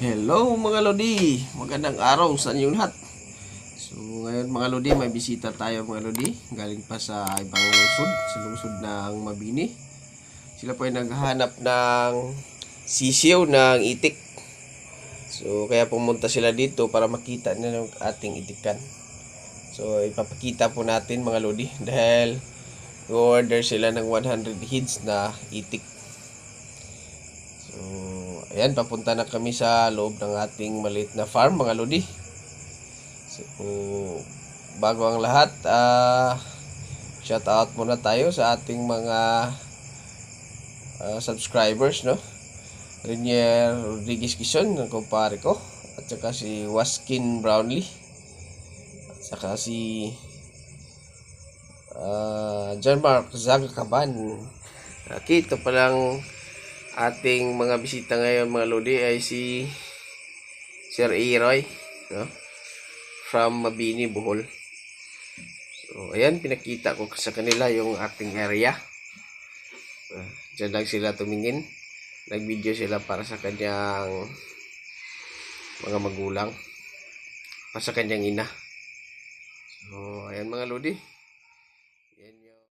Hello mga Lodi! Magandang araw sa inyong lahat. So ngayon mga Lodi, may bisita tayo mga Lodi. Galing pa sa ibang lungsod, sa lungsod ng Mabini. Sila po ay naghahanap ng sisiw ng itik. So kaya pumunta sila dito para makita nila yung ating itikan. So ipapakita po natin mga Lodi dahil order sila ng 100 heads na itik. So, ayan, papunta na kami sa loob ng ating maliit na farm, mga lodi. So, bago ang lahat, ah shout out muna tayo sa ating mga ah, subscribers, no? Renier Rodriguez Quezon, ng kumpare ko. At saka si Waskin Brownlee. At saka si ah John Mark Zagacaban. Okay, ito palang ating mga bisita ngayon mga lodi ay si Sir Iroy no? from Mabini, Bohol. So, ayan, pinakita ko sa kanila yung ating area. Uh, lang sila tumingin. Nag-video sila para sa kanyang mga magulang. Para sa kanyang ina. So, ayan mga lodi.